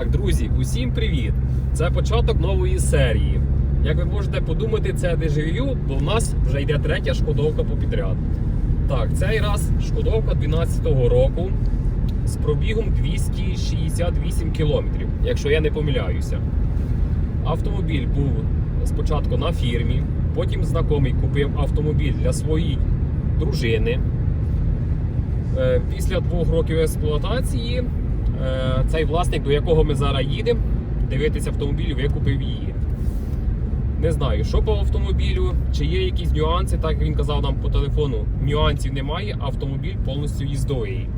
Так, друзі, усім привіт! Це початок нової серії. Як ви можете подумати, це дежавю, бо в нас вже йде третя шкодовка по підряд. Так, цей раз шкодовка 12-го року з пробігом 268 кілометрів, якщо я не помиляюся. Автомобіль був спочатку на фірмі, потім знайомий купив автомобіль для своєї дружини. Е, Після двох років експлуатації цей власник, до якого ми зараз їдемо, дивитися автомобіль, викупив її. Не знаю, що по автомобілю, чи є якісь нюанси, так як він казав нам по телефону. Нюансів немає, автомобіль повністю їздовий.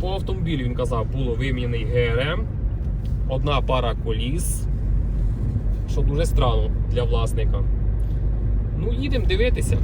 По автомобілю він казав, було виміняний ГРМ, одна пара коліс, що дуже странно для власника. Ну, їдемо дивитися.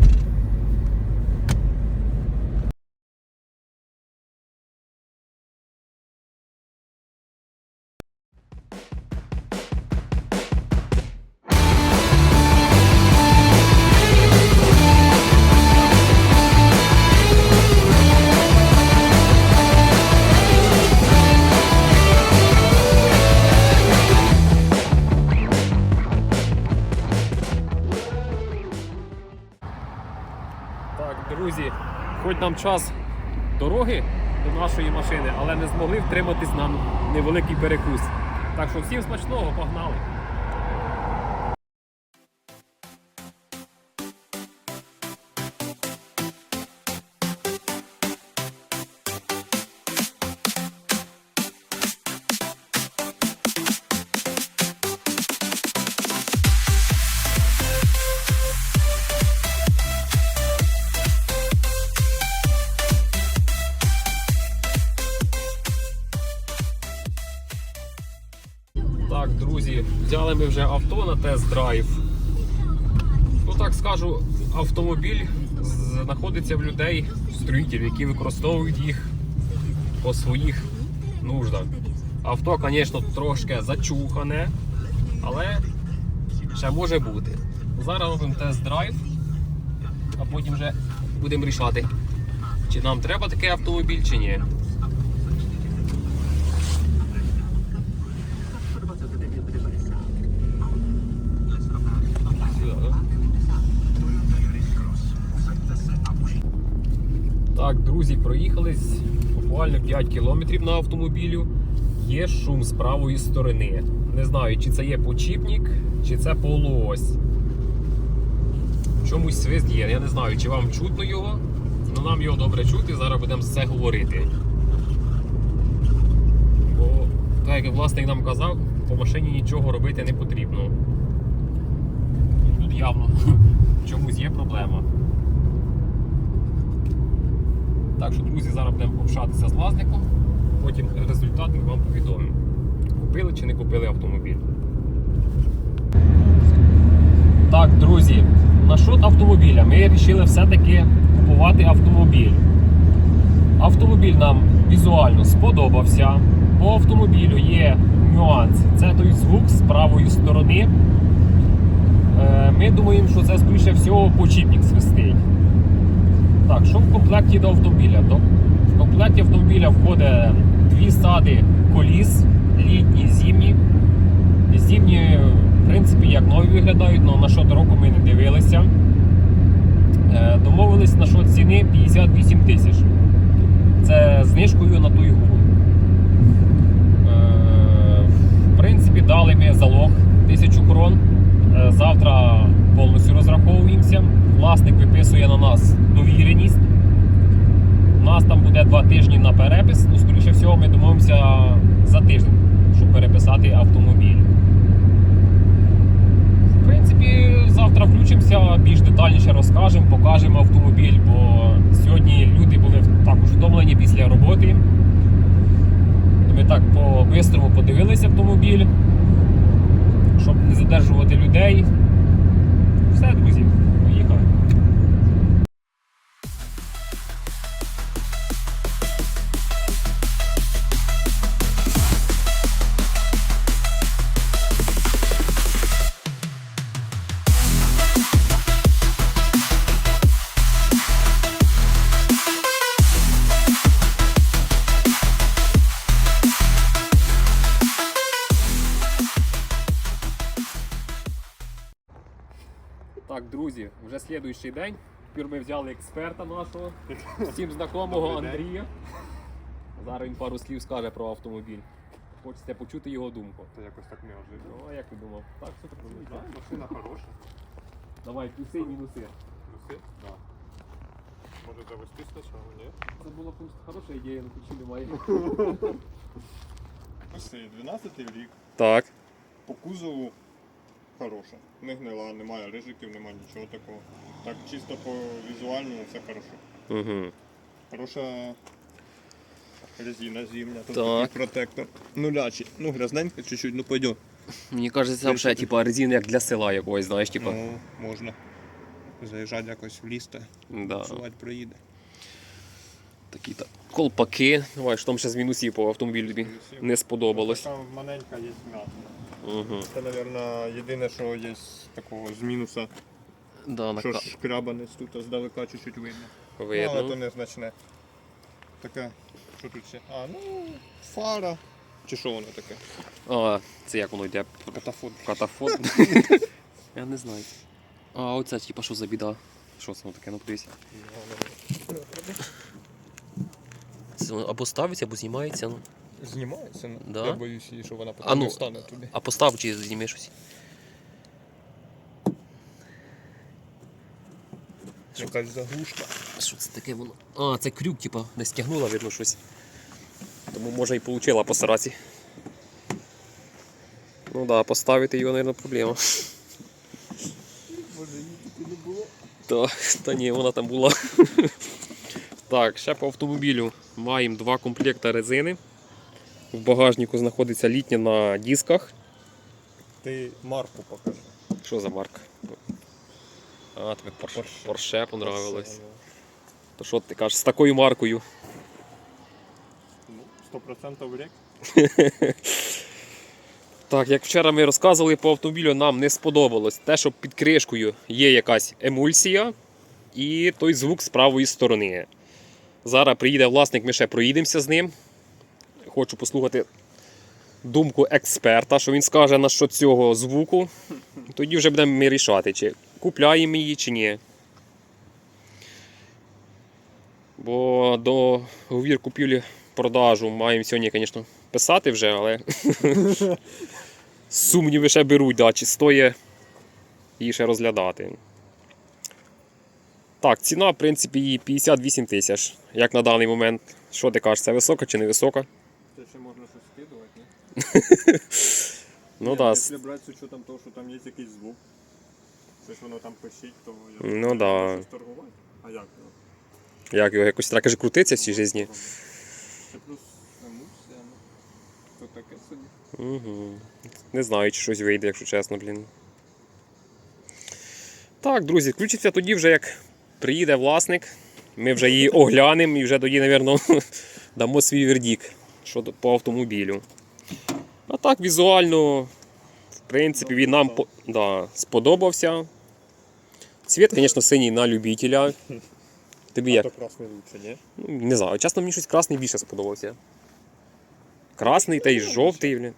Час дороги до нашої машини, але не змогли втриматись на невеликий перекус. Так що всім смачного, погнали! Взяли вже авто на тест-драйв. Ну так скажу, автомобіль знаходиться в людей, строїтелів, які використовують їх по своїх нуждах. Авто, звісно, трошки зачухане, але ще може бути. Зараз робимо тест-драйв, а потім вже будемо рішати, чи нам треба такий автомобіль, чи ні. Так, друзі, проїхались буквально 5 кілометрів на автомобілю. Є шум з правої сторони. Не знаю, чи це є почіпник, чи це полуось. Чомусь свист є. Я не знаю, чи вам чутно його, але нам його добре чути, зараз будемо все говорити. Бо, так як власник нам казав, по машині нічого робити не потрібно. Тут явно чомусь є проблема. Так що, друзі, зараз будемо общатися з власником, потім результат ми вам повідомимо. Купили чи не купили автомобіль. Так, друзі, насчет автомобіля ми вирішили все-таки купувати автомобіль. Автомобіль нам візуально сподобався. По автомобілю є нюанс. Це той звук з правої сторони. Е, Ми думаємо, що це скоріше всього почіпник свистить. Так, що в комплекті до автомобіля? В комплекті автомобіля входить дві сади коліс, літні, зимні. Зимні, в принципі, як нові виглядають, але на що року ми не дивилися. Е, Домовились на що ціни 58 тисяч. Це знижкою на Туйгу. Е, В принципі, дали ми залог 1000 крон. Е, Завтра повністю розраховуємося. Власник виписує на нас довіреність. У нас там буде два тижні на перепис. Ну, скоріше всього, ми домовимося за тиждень, щоб переписати автомобіль. В принципі, завтра включимося, більш детальніше розкажемо, покажемо автомобіль, бо сьогодні люди були також втомлені після роботи. Ми так по-бистрому подивилися автомобіль, щоб не задержувати людей. Все, друзі, друзі, вже слідуючий день. Тепер ми взяли експерта нашого, всім знакомого Андрія. Зараз він пару слів скаже про автомобіль. Хочете почути його думку. Це якось так неожиданно. Ну, а як ти думав? Так, все так Ну, так. да, машина хороша. Давай, плюси і мінуси. Плюси? Да. Може завести спочатку, ні? Це була б хороша ідея, але ключі немає. Плюси, 12 рік. Так. По кузову хороша. Не гнила, немає рижиків, немає нічого такого. Так чисто по візуальному все хорошо. Угу. Хороша резина зимня, тут Так. такий протектор. Нулячий. Ну, грязненько чуть-чуть, ну пойдет. Мені кажеться, взагалі, типа, резина як для села якогось, знаєш, типа. Ну, можна. Заїжджати якось в ліс та Да. жувати проїде. Такі так. Колпаки. Давай, що там ще з мінусів по автомобілю тобі не сподобалось. Така маленька є м'ята. Угу. Це, мабуть, єдине, що є з такого з мінуса, Да, що ка... шкрябанець тут здалека чуть-чуть видно. Ну, але видно. то незначне. Таке, що тут ще? А, ну, фара. Чи що воно таке? А, це як воно йде? Катафот. Катафот. Я не знаю. А, оце, типа, що за біда? Що це воно таке, ну подивися. Це воно або ставиться, або знімається. Ну. Знімається, ну. Да? я боюсь, її, що вона потім А ну. не встане тобі. А постав чи зніми щось. Якась заглушка. Що це таке воно? А, це крюк, типа, не стягнула, видно щось. Тому може і получила по сраці. Ну да, поставити його, мабуть, проблема. Може її тут не було. Та, та ні, вона там була. Так, ще по автомобілю маємо два комплекти резини. В багажнику знаходиться літня на дисках. Ти марку покажи. Що за марка? А, тобі Porsche. Porsche понравилось. Це, То що ти кажеш, з такою маркою? Ну, 100% рек. Так, як вчора ми розказували по автомобілю, нам не сподобалось те, що під кришкою є якась емульсія і той звук з правої сторони. Зараз приїде власник, ми ще проїдемося з ним. Хочу послухати думку експерта, що він скаже на що цього звуку. Тоді вже будемо ми рішати, чи купляємо її, чи ні. Бо до говір купівлі продажу маємо сьогодні, звісно, писати вже, але сумніви ще беруть, да, чи стоїть її ще розглядати. Так, ціна, в принципі, її 58 тисяч. Як на даний момент, що ти кажеш, це висока чи не висока? Це ще можна щось скидувати, ні? Ну. Да. Якщо брати з учетом того, що там є якийсь звук, ж воно там пишіть, то я Ну да. щось торгувати. А як його? Як його якось треба каже, крутиться в цій житті? Це плюс емульсія, ну, то таке собі. Угу. Не знаю, чи щось вийде, якщо чесно, блін. Так, друзі, включиться тоді вже як приїде власник. Ми вже її оглянемо і вже тоді, мабуть, дамо свій вердік щодо по автомобілю. Так, візуально, в принципі, він нам да, сподобався. Цвіт, звісно, синій на любителя. Тобі як? красний лучше, ні? Ну, Не знаю, чесно, мені щось красний більше сподобався. Красний та й жовтий, блін.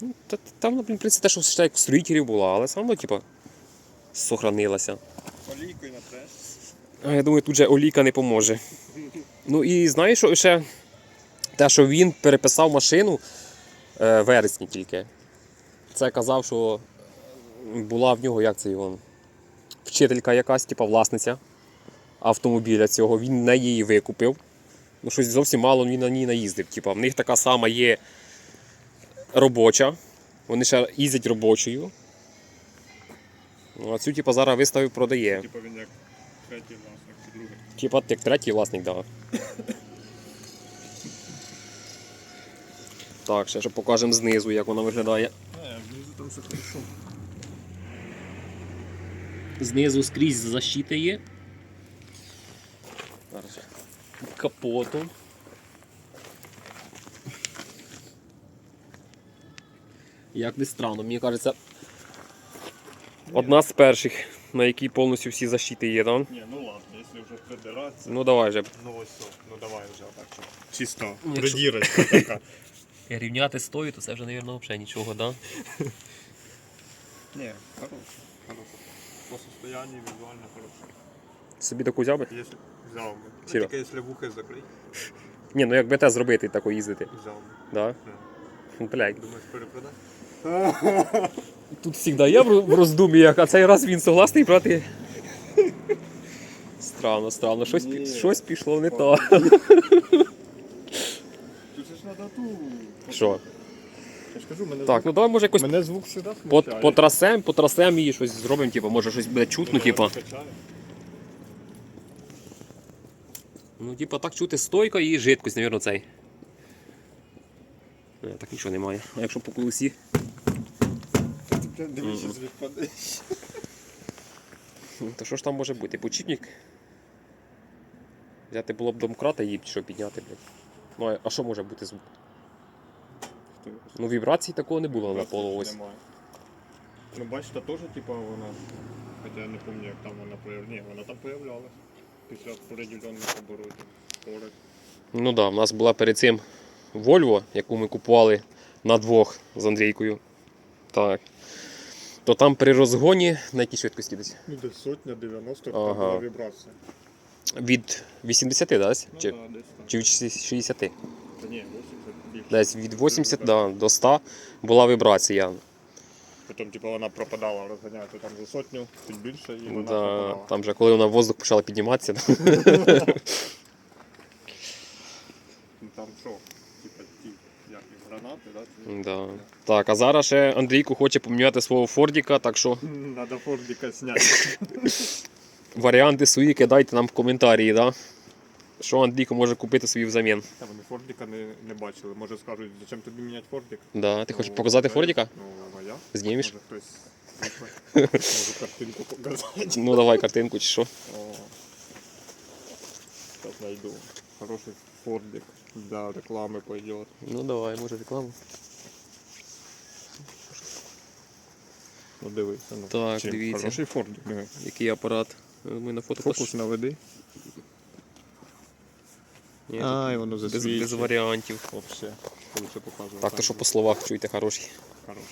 Ну, та, там, блін, в принципі, те, що ще як у строїтелів була, але все одно, типа, сохранилася. Олійкою на треш. А я думаю, тут же олійка не поможе. Ну і знаєш, що ще те, що він переписав машину в вересні тільки. Це казав, що була в нього, як це його, вчителька якась, типа власниця автомобіля цього. Він не її викупив. Ну, щось зовсім мало він на ній наїздив. Типа, в них така сама є робоча. Вони ще їздять робочою. Ну, а цю, типа, зараз виставив, продає. Типа він як третій власник другий. Типа як третій власник, да. Так, ще що покажемо знизу, як вона виглядає. Не, внизу там все хорошо. Знизу скрізь защита є. Капоту. Як не странно, мені кажеться, одна з перших, на якій повністю всі защити є, да? Ні, ну ладно, якщо вже придиратися. Ну давай же. Ну ось ну давай вже отак. щоб Чисто Ну, придірочка така. Рівняти стою, то це вже, мабуть, взагалі нічого, да? Ні, хорошо. по состоянию визуально хорошо. Собі таку взяв би? Если взял бы. Ну? Тільки якщо вухи закрити, Ні, ну якби те зробити, тако їздити. взяв би. Да? Ну, блядь. Думаєш перепродати? Тут завжди я в роздуміях, а цей раз він согласний брати. Странно, странно, щось, пі- Ні. щось пішло не так. Тут же ж надо ту. Що? Я ж кажу, мене Так, ну давай може якось Мене звук сюди по, смущає. потрасем, потрасем її щось зробимо, типу, може щось буде чутно, типу. Ну, типу, так чути стойка і жидкость, мабуть, цей. Не, так нічого немає. А якщо по колесі. Ти Дивіться, звук. Ну, то що ж там може бути? Почіпник? Взяти було б домкрата і що підняти, блядь. Ну, а- а що може бути звук? Його Ну, вібрацій такого не було на Просто полуось. немає. Ну, бачите, теж, типа, вона. Хоча я не пам'ятаю, як там вона появлялася. Ні, вона там появлялась. Після определених оборотів. Скорость. Ну так, да, в нас була перед цим Volvo, яку ми купували на двох з Андрійкою. Так. То там при розгоні на якій швидкості десь? Ну, десь сотня, 90, Ага. там була вібрація. Від 80, да? Ну, Чи, да, десь так. чи від 60? Та ні, 80 більше. Десь від 80 да, до 100 була вібрація. Потім, типу, вона пропадала, розганяти там за сотню, чуть більше, і вона Да, пропадала. там же, коли вона в воздух почала підніматися. Ну, там що? Типа ті, як і гранати, да? Так, а зараз ще Андрійку хоче поміняти свого Фордіка, так що Надо фордика зняти. варіанти свої кидайте нам в коментарі, да? Що Андрійко може купити собі взамін. Та вони фордика не, не бачили. Може скажуть, зачем тобі міняти фордик? Да. Ти хочеш Ну, показати та- Фордіка? Ну, а я? Знімеш? Може хтось. Може картинку показати. Ну давай картинку чи що. Сейчас найду. Хороший фордик. Для реклами пойдет. Ну давай, може рекламу. Ну дивися. Ну. Так, Чим? дивіться. Хороший фордик, диви. Який апарат? Е, Ми на фото Фокус наведи. Ні, Ай, воно без, засвічує. без варіантів. Вообще. Так, то що по словах чуєте хороший. Хороший.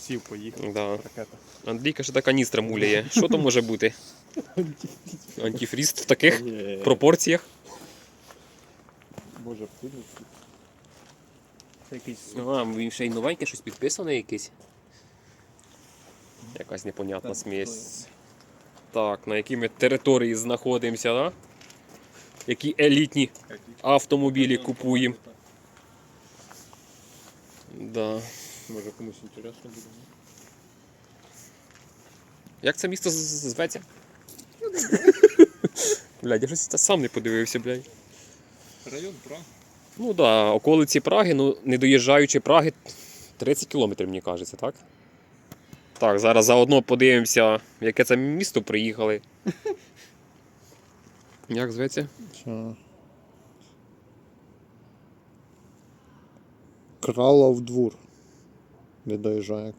Сів, поїхав. Да. Ракета. Андрійка ще та каністра муляє. Що то може бути? Антифріз в таких Є. пропорціях. Боже. Це якийсь А, він ще й новеньке щось підписане якесь. Якась непонятна смесь. Так, на якій ми території знаходимося, да? Які елітні автомобілі купуємо. Да. Може комусь інтересно буде. Як це місто зветься? Блядь, я щось сам не подивився, блядь. Район Праг. Ну так, да, околиці Праги, ну не доїжджаючи Праги 30 кілометрів, мені кажеться, так? Так, зараз заодно подивимося, в яке це місто приїхали. Як зветься? Що? Кралов двор. Не доїжджає.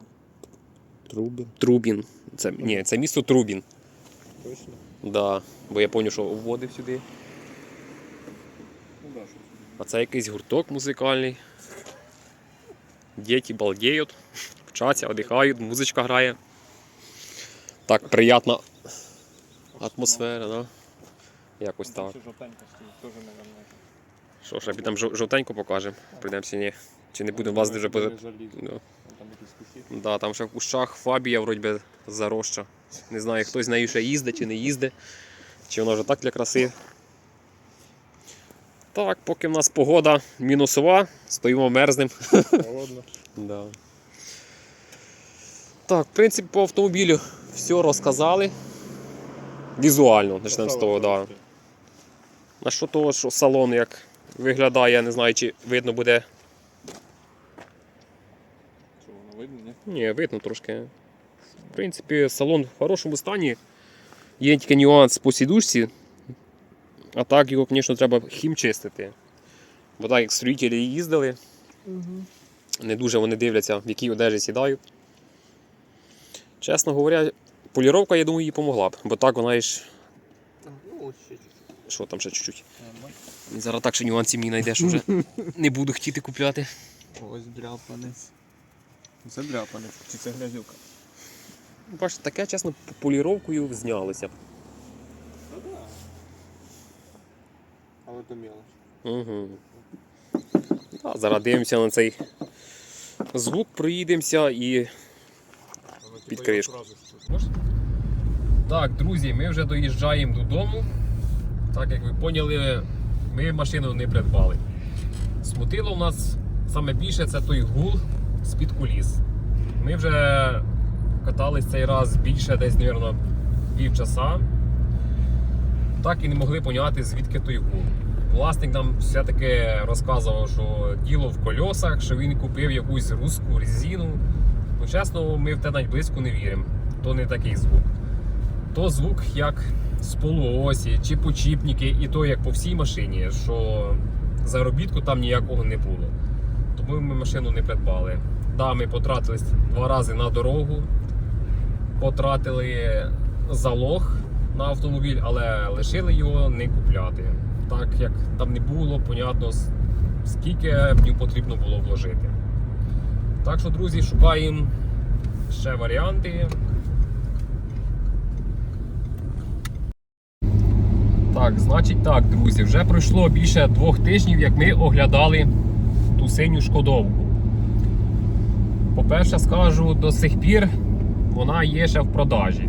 Трубин. Трубін. Це, ні, це місто Трубін. Точно? Да, бо я зрозумів, що вводив сюди. Ну да, що. А це якийсь гурток музикальний. Діти балдеють, вчаться, віддихають, музичка грає. Так, приятна атмосфера, да? Якось так. Жовтенька стоїть, теж, наверное. Що ж, там жов- жовтенько покажемо. Прийдемо чи ні. Чи не будемо вас дуже поза. Не. Ну, Там якісь кущі. да, там ще в кущах фабія вроді би зароща. Не знаю, хтось з нею ще їздить чи не їздить. Чи вона вже так для краси. Так, поки в нас погода мінусова, стоїмо мерзнем. Холодно. Да. Так, в принципі, по автомобілю все розказали. Візуально, почнемо з того, да. На що того, що салон як виглядає, я не знаю, чи видно буде. Що воно видно, ні? Ні, видно трошки. В принципі, салон в хорошому стані. Є тільки нюанс по сідушці. А так його, звісно, треба хімчистити. Бо так як строїтелі їздили, не дуже вони дивляться, в якій одежі сідають. Чесно говоря, поліровка, я думаю, їй помогла б, бо так вона ж. Ну, ще чуть-чуть. Що там ще чуть-чуть. Зараз так ще нюансів мені знайдеш вже. Не буду хотіти купляти. Ось дряпанець. Це дряпанець. Чи це грязюка? Бачите, таке, чесно, поліровкою знялося. Ну да. Але то мелочь. Угу. А, зараз дивимося на цей звук, проїдемося і Під кришку. Так, друзі, ми вже доїжджаємо додому. Так як ви поняли, ми машину не придбали. Смутило в нас саме більше це той гул з-під куліс. Ми вже катались цей раз більше десь, мабуть, півчаса. Так і не могли поняти, звідки той гул. Власник нам все-таки розказував, що діло в кольосах, що він купив якусь русську резину. Ну, чесно, ми в те навіть близько не віримо. То не такий звук. То звук як полуосі чи почіпники, і то як по всій машині, що заробітку там ніякого не було. Тому ми машину не придбали. Да, ми потратились два рази на дорогу, потратили залог на автомобіль, але лишили його не купляти. Так як там не було, понятно, скільки в нього потрібно було вложити. Так що, друзі, шукаємо ще варіанти. Так, значить так, друзі, вже пройшло більше двох тижнів, як ми оглядали ту синю шкодовку. По-перше, скажу, до сих пір вона є ще в продажі.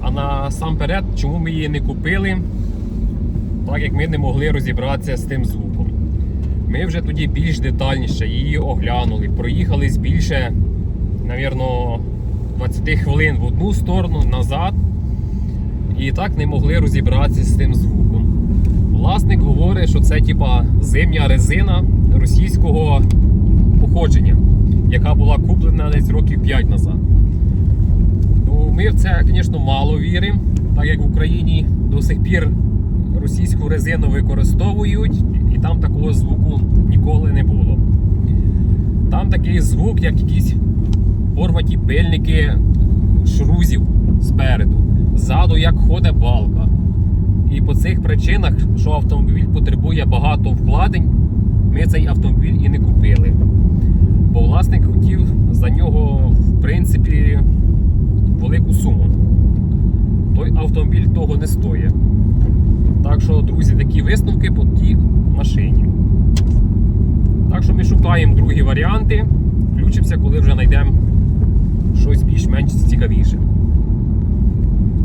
А насамперед, чому ми її не купили, так як ми не могли розібратися з тим звуком. Ми вже тоді більш детальніше її оглянули, проїхались більше, навірно, 20 хвилин в одну сторону, назад. І так не могли розібратися з тим звуком. Власник говорить, що це типа зимня резина російського походження, яка була куплена десь років 5 назад. Ну, ми в це, звісно, мало віримо, так як в Україні до сих пір російську резину використовують, і там такого звуку ніколи не було. Там такий звук, як якісь порваті пильники шрузів спереду, ззаду як ходить балка. І по цих причинах, що автомобіль потребує багато вкладень, ми цей автомобіль і не купили. Бо власник хотів за нього, в принципі, велику суму. Той автомобіль того не стоїть. Так що, друзі, такі висновки по тій машині. Так що ми шукаємо другі варіанти. Включимося, коли вже знайдемо щось більш-менш цікавіше.